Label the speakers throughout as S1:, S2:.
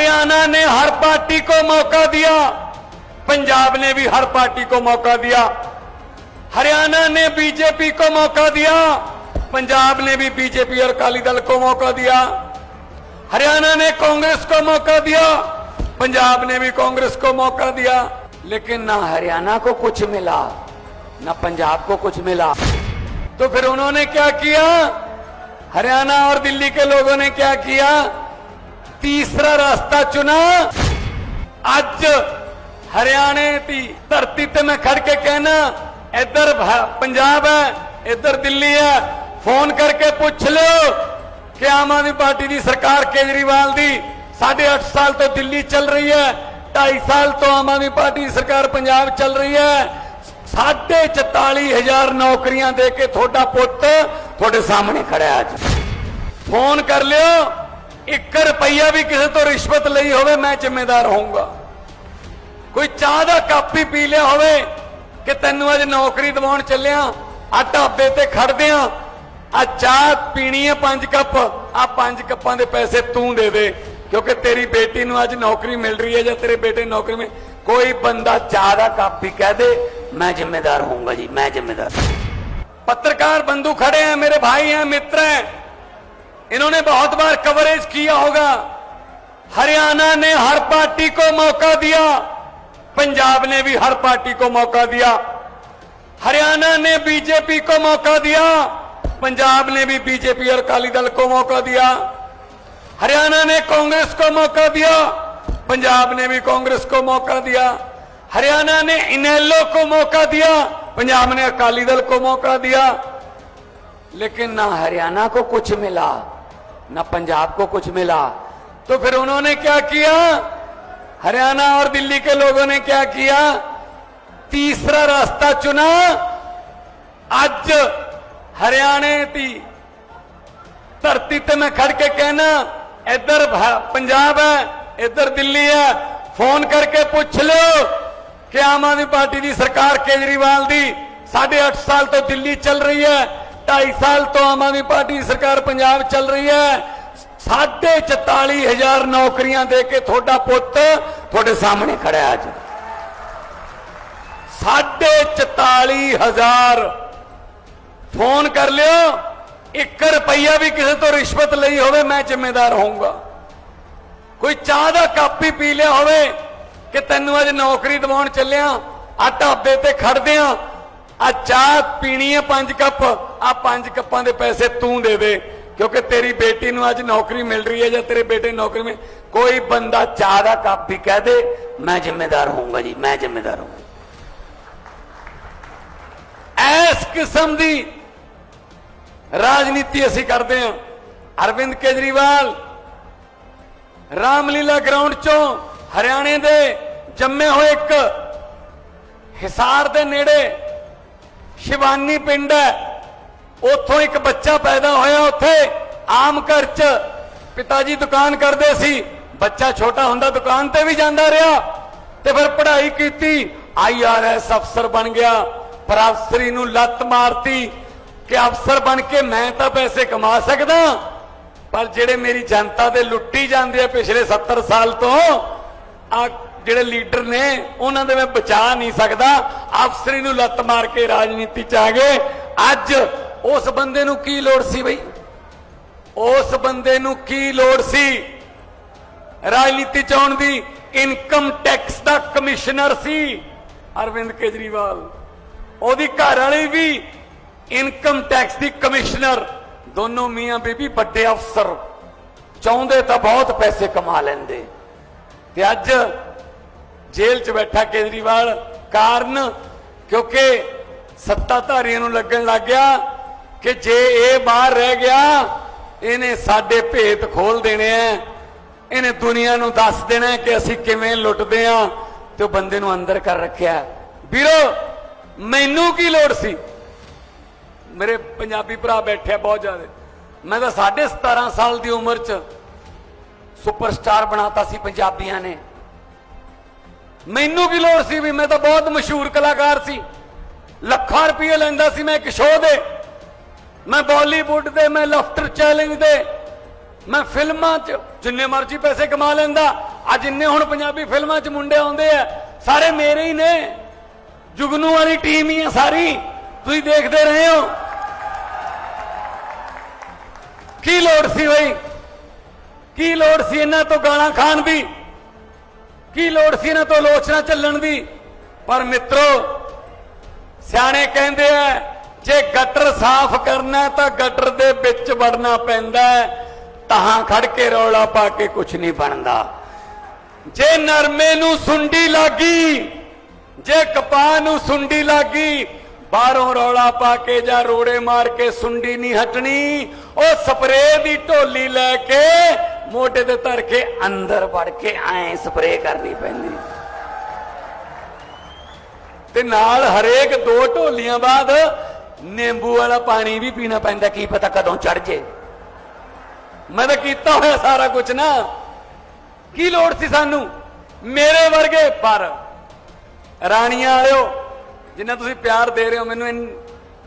S1: हरियाणा ने हर पार्टी को मौका दिया। पंजाब ने भी हर पार्टी को मौका दिया। हरियाणा ने बीजेपी को मौका दिया। पंजाब ने भी बीजेपी और अकाली दल को मौका दिया। हरियाणा ने कांग्रेस को मौका दिया। पंजाब ने भी कांग्रेस को मौका दिया। लेकिन ना हरियाणा को कुछ मिला, ना पंजाब को कुछ मिला। तो फिर उन्होंने क्या किया? हरियाणा और दिल्ली के लोगों ने क्या किया? ਤੀਸਰਾ ਰਸਤਾ ਚੁਣਾ। ਅੱਜ ਹਰਿਆਣੇ ਦੀ ਧਰਤੀ ਤੇ ਮੈਂ ਖੜ ਕੇ ਕਹਿਣਾ, ਇੱਧਰ ਪੰਜਾਬ ਹੈ, ਇੱਧਰ ਦਿੱਲੀ ਹੈ। ਫੋਨ ਕਰਕੇ ਪੁੱਛ ਲਿਓ ਕਿ ਆਮ ਆਦਮੀ ਪਾਰਟੀ ਦੀ ਸਰਕਾਰ ਕੇਜਰੀਵਾਲ ਦੀ 8.5 ਸਾਲ ਤੋਂ ਦਿੱਲੀ ਚੱਲ ਰਹੀ ਹੈ 2.5 ਸਾਲ ਤੋਂ ਆਮ ਆਦਮੀ ਪਾਰਟੀ ਦੀ ਸਰਕਾਰ ਪੰਜਾਬ ਚੱਲ ਰਹੀ ਹੈ। 44000 ਨੌਕਰੀਆਂ ਦੇ ਕੇ ਤੁਹਾਡਾ ਪੁੱਤ ਤੁਹਾਡੇ ਸਾਹਮਣੇ ਖੜਿਆ ਅੱਜ। ਫੋਨ ਕਰ ਲਿਓ। ਇੱਕ ਰੁਪਈਆ ਵੀ ਕਿਸੇ ਤੋਂ ਰਿਸ਼ਵਤ ਲਈ ਹੋਵੇ, ਮੈਂ ਜ਼ਿੰਮੇਦਾਰ ਹੋਊਗਾ। ਕੋਈ ਚਾਹ ਦਾ ਕੱਪ ਹੀ ਪੀ ਲਿਆ ਹੋਵੇ ਕਿ ਤੈਨੂੰ ਅੱਜ ਨੌਕਰੀ ਦਿਵਾਉਣ ਚੱਲਿਆ, ਆ ਢਾਬੇ ਤੇ ਖੜਦੇ ਆ ਆ ਚਾਹ ਪੀਣੀ ਹੈ 5 ਕੱਪ, ਆ 5 ਕੱਪਾਂ ਦੇ ਪੈਸੇ ਤੂੰ ਦੇ ਦੇ, ਕਿਉਂਕਿ ਤੇਰੀ ਬੇਟੀ ਨੂੰ ਅੱਜ ਨੌਕਰੀ ਮਿਲ ਰਹੀ ਹੈ ਜਾਂ ਤੇਰੇ ਬੇਟੇ ਨੂੰ ਨੌਕਰੀ ਮਿਲ ਕੋਈ ਬੰਦਾ ਚਾਹ ਦਾ ਕੱਪ ਹੀ ਕਹਿ ਦੇ, ਮੈਂ ਜ਼ਿੰਮੇਦਾਰ ਹੋਊਗਾ ਜੀ, ਮੈਂ ਜ਼ਿੰਮੇਦਾਰ। ਪੱਤਰਕਾਰ ਬੰਦੂ ਖੜੇ ਆ, ਮੇਰੇ ਭਾਈ ਆ, ਮਿੱਤਰ ਹੈ। इन्होंने बहुत बार कवरेज किया होगा। हरियाणा ने हर पार्टी को मौका दिया। पंजाब ने भी हर पार्टी को मौका दिया। हरियाणा ने बीजेपी को मौका दिया। पंजाब ने भी बीजेपी और अकाली दल को मौका दिया। हरियाणा ने कांग्रेस को मौका दिया। पंजाब ने भी कांग्रेस को मौका दिया। हरियाणा ने इनेलो को मौका दिया। पंजाब ने अकाली दल को मौका दिया। लेकिन ना हरियाणा को कुछ मिला। ना पंजाब को कुछ मिला। तो फिर उन्होंने क्या किया? हरियाणा और दिल्ली के लोगों ने क्या किया? तीसरा रास्ता चुना। आज हरियाणा की धरती ते मैं खड़ के कहना, इधर पंजाब है, इधर दिल्ली है। फ़ोन करके पूछ लो कि आम आदमी पार्टी की सरकार केजरीवाल दी। साढ़े अठ साल तो दिल्ली चल रही है। 2.5 ਸਾਲ ਤੋਂ ਆਮ ਆਦਮੀ ਪਾਰਟੀ ਸਰਕਾਰ ਪੰਜਾਬ ਚੱਲ ਰਹੀ ਹੈ। ਸਾਢੇ 44000 ਨੌਕਰੀਆਂ ਦੇ ਕੇ ਤੁਹਾਡਾ ਪੁੱਤ ਤੁਹਾਡੇ ਸਾਹਮਣੇ ਖੜਾ ਅੱਜ। ਸਾਢੇ 44000 ਫੋਨ ਕਰ ਲਿਓ 1 ਰੁਪਈਆ ਵੀ ਕਿਸੇ ਤੋਂ ਰਿਸ਼ਵਤ ਲਈ ਹੋਵੇ, ਮੈਂ ਜ਼ਿੰਮੇਦਾਰ ਹੋਊਂਗਾ। ਕੋਈ ਚਾਹ ਦਾ ਕੱਪ ਹੀ ਪੀ ਲਿਆ ਹੋਵੇ ਕਿ ਤੈਨੂੰ ਅੱਜ ਨੌਕਰੀ ਦਿਵਾਉਣ ਚੱਲਿਆ ਆ ਢਾਬੇ ਤੇ ਖੜਦੇ ਆ ਆ ਚਾਹ ਪੀਣੀ ਹੈ ਪੰਜ ਕੱਪ, ਆ ਪੰਜ ਕੱਪਾਂ ਦੇ ਪੈਸੇ ਤੂੰ ਦੇ ਦੇ, ਕਿਉਂਕਿ ਤੇਰੀ ਬੇਟੀ ਨੂੰ ਅੱਜ ਨੌਕਰੀ ਮਿਲ ਰਹੀ ਹੈ ਜਾਂ ਤੇਰੇ ਬੇਟੇ ਨੂੰ ਨੌਕਰੀ ਮਿਲ ਕੋਈ ਬੰਦਾ ਚਾਹ ਦਾ ਕੱਪ ਵੀ ਕਹਿ ਦੇ, ਮੈਂ ਜ਼ਿੰਮੇਦਾਰ ਹੋਊਂਗਾ ਜੀ, ਮੈਂ ਜ਼ਿੰਮੇਦਾਰ ਹੋਊਂਗਾ। ਇਸ ਕਿਸਮ ਦੀ ਰਾਜਨੀਤੀ ਅਸੀਂ ਕਰਦੇ ਹਾਂ। ਅਰਵਿੰਦ ਕੇਜਰੀਵਾਲ ਰਾਮਲੀਲਾ ਗਰਾਊਂਡ ਚੋਂ ਹਰਿਆਣੇ ਦੇ ਜੰਮੇ ਹੋਏ ਇੱਕ ਹਿਸਾਰ ਦੇ ਨੇੜੇ ਸ਼ਿਵਾਨੀ ਪਿੰਡ ਹੈ। ਉੱਥੋਂ ਇੱਕ ਬੱਚਾ ਪੈਦਾ ਹੋਇਆ ਉੱਥੇ, ਆਮ ਘਰ 'ਚ। ਪਿਤਾ ਜੀ ਦੁਕਾਨ ਕਰਦੇ ਸੀ। ਬੱਚਾ ਛੋਟਾ ਹੁੰਦਾ ਦੁਕਾਨ ਤੇ ਵੀ ਜਾਂਦਾ ਰਿਹਾ। ਤੇ ਫਿਰ ਪੜ੍ਹਾਈ ਕੀਤੀ। ਆਈਆਰਐਸ ਅਫਸਰ ਬਣ ਗਿਆ। ਪਰ ਅਫਸਰੀ ਨੂੰ ਲੱਤ ਮਾਰਤੀ ਕਿ ਅਫਸਰ ਬਣ ਕੇ ਮੈਂ ਤਾਂ ਪੈਸੇ ਕਮਾ ਸਕਦਾ। ਪਰ ਜਿਹੜੇ ਮੇਰੀ ਜਨਤਾ ਦੇ ਲੁੱਟੀ ਜਾਂਦੇ ਆ ਪਿਛਲੇ 70 ਸਾਲ ਤੋਂ ਆ ਜਿਹੜੇ ਲੀਡਰ ਨੇ, ਉਹਨਾਂ ਦੇ ਮੈਂ ਬਚਾ ਨਹੀਂ ਸਕਦਾ। ਅਫਸਰੀ ਨੂੰ ਲੱਤ ਮਾਰ ਕੇ ਰਾਜਨੀਤੀ ਚ ਆ ਗਏ। ਅੱਜ ਉਸ ਬੰਦੇ ਨੂੰ ਕੀ ਲੋੜ ਸੀ ਬਈ? ਉਸ ਬੰਦੇ ਨੂੰ ਕੀ ਲੋੜ ਸੀ? ਰਾਜਨੀਤੀ ਚ ਆਉਣ ਦੀ ਇਨਕਮ ਟੈਕਸ ਦਾ ਕਮਿਸ਼ਨਰ ਸੀ ਅਰਵਿੰਦ ਕੇਜਰੀਵਾਲ। ਉਹਦੀ ਘਰ ਵਾਲੀ ਵੀ ਇਨਕਮ ਟੈਕਸ ਦੀ ਕਮਿਸ਼ਨਰ। ਦੋਨੋਂ ਮੀਆਂ ਬੀਬੀ ਵੱਡੇ ਅਫਸਰ। ਚਾਹੁੰਦੇ ਤਾਂ ਬਹੁਤ ਪੈਸੇ ਕਮਾ ਲੈਂਦੇ। ਤੇ ਅੱਜ ਜੇਲ੍ਹ 'ਚ ਬੈਠਾ ਕੇਜਰੀਵਾਲ ਕਾਰਨ ਕਿਉਂਕਿ ਸੱਤਾਧਾਰੀਆਂ ਨੂੰ ਲੱਗਣ ਲੱਗ ਗਿਆ ਕਿ ਜੇ ਇਹ ਬਾਹਰ ਰਹਿ ਗਿਆ, ਇਹਨੇ ਸਾਡੇ ਭੇਤ ਖੋਲ ਦੇਣੇ ਆ। ਇਹਨੇ ਦੁਨੀਆ ਨੂੰ ਦੱਸ ਦੇਣਾ ਕਿ ਅਸੀਂ ਕਿਵੇਂ ਲੁੱਟਦੇ ਆ ਤੇ ਉਹ ਬੰਦੇ ਨੂੰ ਅੰਦਰ ਕਰ ਰੱਖਿਆ ਵੀਰੋ, ਮੈਨੂੰ ਕੀ ਲੋੜ ਸੀ? ਮੇਰੇ ਪੰਜਾਬੀ ਭਰਾ ਬੈਠੇ ਬਹੁਤ ਜ਼ਿਆਦਾ। ਮੈਂ ਤਾਂ 17.5 ਸਾਲ ਦੀ ਉਮਰ 'ਚ ਸੁਪਰਸਟਾਰ ਬਣਾਤਾ ਸੀ ਪੰਜਾਬੀਆਂ ਨੇ। ਮੈਨੂੰ ਕੀ ਲੋੜ ਸੀ ਵੀ ਮੈਂ ਤਾਂ ਬਹੁਤ ਮਸ਼ਹੂਰ ਕਲਾਕਾਰ ਸੀ। ਲੱਖਾਂ ਰੁਪਏ ਲੈਂਦਾ ਸੀ ਮੈਂ ਇੱਕ ਸ਼ੋਅ ਦੇ। ਮੈਂ ਬਾਲੀਵੁੱਡ ਦੇ, ਮੈਂ ਲਫਟਰ ਚੈਲੰਜ ਦੇ। ਮੈਂ ਫਿਲਮਾਂ 'ਚ ਜਿੰਨੇ ਮਰਜ਼ੀ ਪੈਸੇ ਕਮਾ ਲੈਂਦਾ। ਅੱਜ ਇੰਨੇ ਹੁਣ ਪੰਜਾਬੀ ਫਿਲਮਾਂ 'ਚ ਮੁੰਡੇ ਆਉਂਦੇ ਆ। ਸਾਰੇ ਮੇਰੇ ਹੀ ਨੇ। ਜੁਗਨੂ ਵਾਲੀ ਟੀਮ ਹੀ ਆ ਸਾਰੀ। ਤੁਸੀਂ ਦੇਖਦੇ ਰਹੇ ਹੋ। ਕੀ ਲੋੜ ਸੀ ਬਈ? ਕੀ ਲੋੜ ਸੀ ਇਹਨਾਂ ਤੋਂ ਗਾਲਾਂ ਖਾਣ ਦੀ? ਕੀ ਲੋੜ ਸੀ ਇਹਨਾਂ ਤੋਂ ਆਲੋਚਨਾ ਚੱਲਣ ਦੀ? ਪਰ ਮਿੱਤਰੋ, ਸਿਆਣੇ ਕਹਿੰਦੇ ਆ, ਜੇ ਗਟਰ ਸਾਫ਼ ਕਰਨਾ ਤਾਂ ਗਟਰ ਦੇ ਵਿੱਚ ਵੜਨਾ ਪੈਂਦਾ ਹੈ ਤਾਂ ਖੜ ਕੇ ਰੌਲਾ ਪਾ ਕੇ ਕੁਝ ਨਹੀਂ ਬਣਦਾ। ਜੇ ਨਰਮੇ ਨੂੰ ਸੁੰਡੀ ਲੱਗੀ, ਜੇ ਕਪਾਹ ਨੂੰ ਸੁੰਡੀ ਲੱਗੀ, ਬਾਹਰੋਂ ਰੌਲਾ ਪਾ ਕੇ ਜਾਂ ਰੋੜੇ ਮਾਰ ਕੇ ਸੁੰਡੀ ਨਹੀਂ ਹਟਣੀ, ਉਹ ਸਪਰੇਅ ਦੀ ਢੋਲੀ ਲੈ ਕੇ ਮੋਢੇ ਤੇ ਧਰ ਕੇ ਅੰਦਰ ਵੜ ਕੇ ਐ ਸਪਰੇ ਕਰਨੀ ਪੈਂਦੀ। ਤੇ ਨਾਲ ਹਰੇਕ ਦੋ ਢੋਲੀਆਂ ਬਾਅਦ ਨਿੰਬੂ ਵਾਲਾ ਪਾਣੀ ਵੀ ਪੀਣਾ ਪੈਂਦਾ, ਕੀ ਪਤਾ ਕਦੋਂ ਚੜ ਜੇ। ਮੈਂ ਤਾਂ ਕੀਤਾ ਹੋਇਆ ਸਾਰਾ ਕੁਝ ਨਾ। ਕੀ ਲੋੜ ਸੀ ਸਾਨੂੰ? ਮੇਰੇ ਵਰਗੇ, ਪਰ ਰਾਣੀਆਂ ਵਾਲਿਓ, ਜਿੰਨਾ ਤੁਸੀਂ ਪਿਆਰ ਦੇ ਰਹੇ ਹੋ, ਮੈਨੂੰ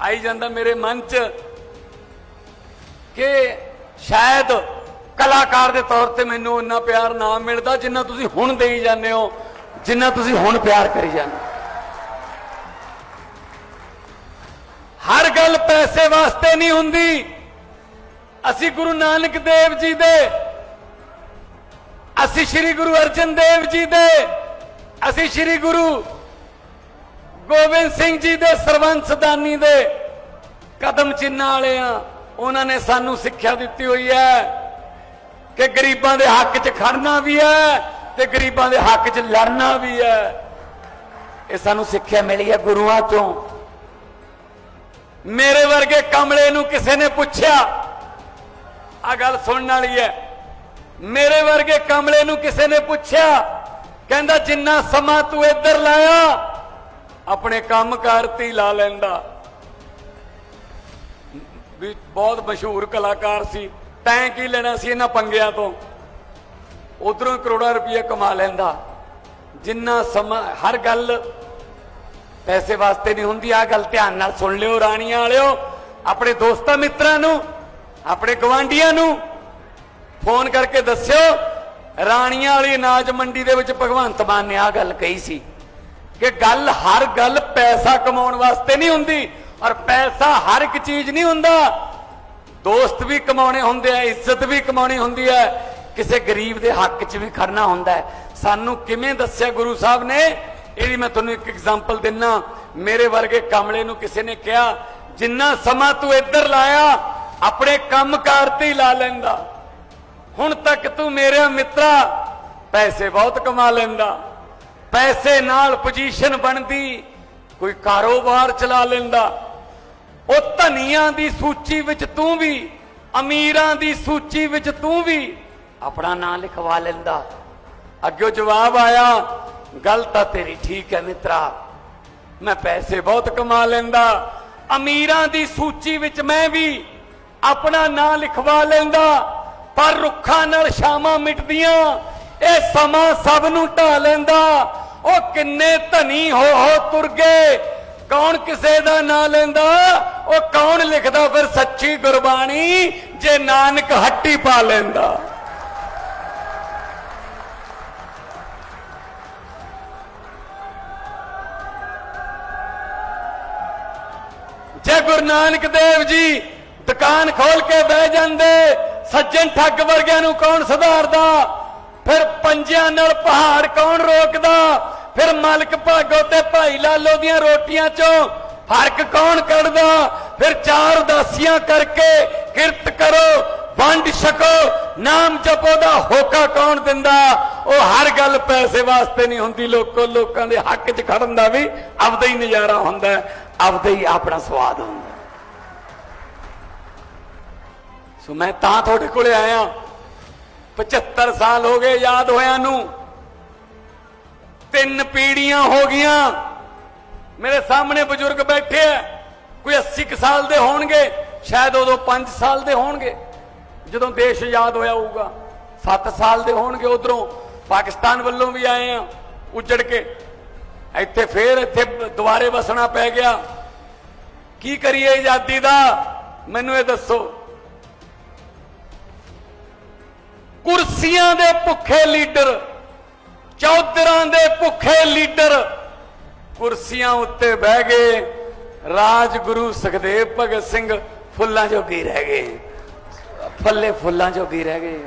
S1: ਆਈ ਜਾਂਦਾ ਮੇਰੇ ਮਨ 'ਚ ਕਿ ਸ਼ਾਇਦ ਕਲਾਕਾਰ ਦੇ ਤੌਰ ਤੇ ਮੈਨੂੰ ਇੰਨਾ ਪਿਆਰ ਨਾ ਮਿਲਦਾ ਜਿੰਨਾ ਤੁਸੀਂ ਹੁਣ ਦੇਈ ਜਾਂਦੇ ਹੋ, ਜਿੰਨਾ ਤੁਸੀਂ ਹੁਣ ਪਿਆਰ ਕਰੀ ਜਾਂਦੇ ਹੋ। ਹਰ ਗੱਲ ਪੈਸੇ ਵਾਸਤੇ ਨਹੀਂ ਹੁੰਦੀ। ਅਸੀਂ ਗੁਰੂ ਨਾਨਕ ਦੇਵ ਜੀ ਦੇ, ਅਸੀਂ ਸ੍ਰੀ ਗੁਰੂ ਅਰਜਨ ਦੇਵ ਜੀ ਦੇ, ਅਸੀਂ ਸ੍ਰੀ ਗੁਰੂ ਗੋਬਿੰਦ ਸਿੰਘ ਜੀ ਦੇ ਸਰਵੰਸ ਦਾਨੀ ਦੇ ਕਦਮ ਚਿੰਨਾਂ ਵਾਲੇ ਆ ਉਹਨਾਂ ਨੇ ਸਾਨੂੰ ਸਿੱਖਿਆ ਦਿੱਤੀ ਹੋਈ ਹੈ। ਕਿ ਗਰੀਬਾਂ ਦੇ ਹੱਕ 'ਚ ਖੜਨਾ ਵੀ ਹੈ ਤੇ ਗਰੀਬਾਂ ਦੇ ਹੱਕ 'ਚ ਲੜਨਾ ਵੀ ਹੈ। ਇਹ ਸਾਨੂੰ ਸਿੱਖਿਆ ਮਿਲੀ ਹੈ ਗੁਰੂਆਂ ਤੋਂ ਮੇਰੇ ਵਰਗੇ ਕਮਲੇ ਨੂੰ ਕਿਸੇ ਨੇ ਪੁੱਛਿਆ ਆ ਗੱਲ ਸੁਣਨ ਵਾਲੀ ਹੈ। ਮੇਰੇ ਵਰਗੇ ਕਮਲੇ ਨੂੰ ਕਿਸੇ ਨੇ ਪੁੱਛਿਆ, ਕਹਿੰਦਾ, ਜਿੰਨਾ ਸਮਾਂ ਤੂੰ ਇੱਧਰ ਲਾਇਆ, ਆਪਣੇ ਕੰਮ ਕਰਤੀ ਲਾ ਲੈਂਦਾ। ਵੀ ਬਹੁਤ ਮਸ਼ਹੂਰ ਕਲਾਕਾਰ ਸੀ। ਤੈਂ ਕੀ ਲੈਣਾ ਸੀ ਇਹਨਾਂ ਪੰਗਿਆਂ ਤੋਂ? ਉਧਰੋਂ ਕਰੋੜਾਂ ਰੁਪਏ ਕਮਾ ਲੈਂਦਾ। ਜਿੰਨਾ ਸਮਾਂ, ਹਰ ਗੱਲ ਪੈਸੇ ਵਾਸਤੇ ਨਹੀਂ ਹੁੰਦੀ। ਆ ਗੱਲ ਧਿਆਨ ਨਾਲ ਸੁਣ ਲਿਓ ਰਾਣੀਆਂ ਵਾਲਿਓ। ਆਪਣੇ ਦੋਸਤਾਂ ਮਿੱਤਰਾਂ ਨੂੰ, ਆਪਣੇ ਗਵਾਂਢੀਆਂ ਨੂੰ ਫੋਨ ਕਰਕੇ ਦੱਸਿਓ, ਰਾਣੀਆਂ ਵਾਲੀ ਅਨਾਜ ਮੰਡੀ ਦੇ ਵਿੱਚ ਭਗਵੰਤ ਮਾਨ ਨੇ ਆ ਗੱਲ ਕਹੀ ਸੀ ਕਿ ਗੱਲ ਹਰ ਗੱਲ ਪੈਸਾ ਕਮਾਉਣ ਵਾਸਤੇ ਨਹੀਂ ਹੁੰਦੀ ਔਰ ਪੈਸਾ ਹਰ ਇੱਕ ਚੀਜ਼ ਨਹੀਂ ਹੁੰਦਾ। ਦੋਸਤ ਵੀ ਕਮਾਉਣੇ ਹੁੰਦੇ ਆ, ਇੱਜ਼ਤ ਵੀ ਕਮਾਉਣੀ ਹੁੰਦੀ ਹੈ ਕਿਸੇ ਗਰੀਬ ਦੇ ਹੱਕ 'ਚ ਵੀ ਖੜਨਾ ਹੁੰਦਾ ਹੈ। ਸਾਨੂੰ ਕਿਵੇਂ ਦੱਸਿਆ ਗੁਰੂ ਸਾਹਿਬ ਨੇ? ਇਹਦੀ ਮੈਂ ਤੁਹਾਨੂੰ ਇੱਕ ਐਗਜ਼ਾਮਪਲ ਦਿੰਨਾ। ਮੇਰੇ ਵਰਗੇ ਕਮਲੇ ਨੂੰ ਕਿਸੇ ਨੇ ਕਿਹਾ, ਜਿੰਨਾ ਸਮਾਂ ਤੂੰ ਇੱਧਰ ਲਾਇਆ, ਆਪਣੇ ਕੰਮ ਕਾਰ ਤੇ ਹੀ ਲਾ ਲੈਂਦਾ। ਹੁਣ ਤੱਕ ਤੂੰ ਮੇਰੇ ਮਿੱਤਰਾ, ਪੈਸੇ ਬਹੁਤ ਕਮਾ ਲੈਂਦਾ। ਪੈਸੇ ਨਾਲ ਪੋਜੀਸ਼ਨ ਬਣਦੀ, ਕੋਈ ਕਾਰੋਬਾਰ ਚਲਾ ਲੈਂਦਾ। ਉਹ ਧਨੀਆਂ ਦੀ ਸੂਚੀ ਵਿੱਚ ਤੂੰ ਵੀ, ਅਮੀਰਾਂ ਦੀ ਸੂਚੀ ਵਿੱਚ ਤੂੰ ਵੀ ਆਪਣਾ ਨਾਂ ਲਿਖਵਾ ਲੈਂਦਾ। ਅੱਗੇ ਜਵਾਬ ਆਇਆ, ਗੱਲ ਤਾਂ ਤੇਰੀ ਠੀਕ ਹੈ ਮਿੱਤਰਾ, ਮੈਂ ਪੈਸੇ ਬਹੁਤ ਕਮਾ ਲੈਂਦਾ, ਅਮੀਰਾਂ ਦੀ ਸੂਚੀ ਵਿੱਚ ਮੈਂ ਵੀ ਆਪਣਾ ਨਾਂ ਲਿਖਵਾ ਲੈਂਦਾ, ਪਰ ਰੁੱਖਾਂ ਨਾਲ ਸ਼ਾਮਾਂ ਮਿਟਦੀਆਂ, ਇਹ ਸਮਾਂ ਸਭ ਨੂੰ ਢਾ ਲੈਂਦਾ, ਉਹ ਕਿੰਨੇ ਧਨੀ ਹੋ ਹੋ ਤੁਰ ਗਏ ਕੌਣ ਕਿਸੇ ਦਾ ਨਾਂ ਲੈਂਦਾ? ਉਹ ਕੌਣ ਲਿਖਦਾ ਫਿਰ ਸੱਚੀ ਗੁਰਬਾਣੀ? ਜੇ ਨਾਨਕ ਹੱਟੀ ਪਾ ਲੈਂਦਾ। ਜੇ ਗੁਰੂ ਨਾਨਕ ਦੇਵ ਜੀ ਦੁਕਾਨ ਖੋਲ ਕੇ ਬਹਿ ਜਾਂਦੇ, ਸੱਜਣ ਠੱਗ ਵਰਗਿਆਂ ਨੂੰ ਕੌਣ ਸੁਧਾਰਦਾ? ਫਿਰ ਪੰਜਿਆਂ ਨਾਲ ਪਹਾੜ ਕੌਣ ਰੋਕਦਾ? ਫਿਰ ਮਾਲਕ ਭਾਗੋ ਤੇ ਭਾਈ ਲਾਲੋ ਦੀਆਂ ਰੋਟੀਆਂ ਚੋਂ ਫ਼ਰਕ ਕੌਣ ਕੱਢਦਾ? ਫਿਰ ਚਾਰ ਉਦਾਸੀਆਂ ਕਰਕੇ ਕਿਰਤ ਕਰੋ, ਵੰਡ ਛਕੋ, ਨਾਮ ਜਪੋ ਦਾ ਹੋਕਾ ਕੌਣ ਦਿੰਦਾ? ਉਹ ਹਰ ਗੱਲ ਪੈਸੇ ਵਾਸਤੇ ਨਹੀਂ ਹੁੰਦੀ, ਲੋਕੋ ਲੋਕਾਂ ਦੇ ਹੱਕ 'ਚ ਖੜਨ ਦਾ ਵੀ ਆਪਦਾ ਹੀ ਨਜ਼ਾਰਾ ਹੁੰਦਾ, ਆਪਦਾ ਹੀ ਆਪਣਾ ਸਵਾਦ ਹੁੰਦਾ। ਸੋ ਮੈਂ ਤਾਂ ਤੁਹਾਡੇ ਕੋਲੇ ਆਇਆ। 75 ਸਾਲ ਹੋ ਗਏ ਯਾਦ ਹੋਇਆਂ ਨੂੰ। ਤਿੰਨ ਪੀੜੀਆਂ ਹੋ ਗਈਆਂ। ਮੇਰੇ ਸਾਹਮਣੇ ਬਜ਼ੁਰਗ ਬੈਠੇ ਆ। ਕੋਈ 80 ਕੁ ਸਾਲ ਦੇ ਹੋਣਗੇ, ਸ਼ਾਇਦ ਉਦੋਂ 5 ਸਾਲ ਦੇ ਹੋਣਗੇ। ਜਦੋਂ ਦੇਸ਼ ਆਜ਼ਾਦ ਹੋਇਆ ਹੋਊਗਾ 7 ਸਾਲ ਦੇ ਹੋਣਗੇ ਉਧਰੋਂ। ਪਾਕਿਸਤਾਨ ਵੱਲੋਂ ਵੀ ਆਏ ਆ, ਉੱਜੜ ਕੇ। ਇੱਥੇ ਫੇਰ ਇੱਥੇ ਦੁਬਾਰੇ ਵਸਣਾ ਪੈ ਗਿਆ। ਕੀ ਕਰੀਏ ਆਜ਼ਾਦੀ ਦਾ? ਮੈਨੂੰ ਇਹ ਦੱਸੋ। ਕੁਰਸੀਆਂ ਦੇ ਭੁੱਖੇ ਲੀਡਰ ਚੌਧਰਾਂ ਦੇ ਭੁੱਖੇ ਲੀਡਰ ਕੁਰਸੀਆਂ ਉੱਤੇ ਬਹਿ ਗਏ। ਰਾਜਗੁਰੂ ਸੁਖਦੇਵ ਭਗਤ ਸਿੰਘ ਫੁੱਲਾਂ ਜੋਗੀ ਰਹਿ ਗਏ। ਫੱਲੇ ਫੁੱਲਾਂ ਜੋਗੀ ਰਹਿ ਗਏ।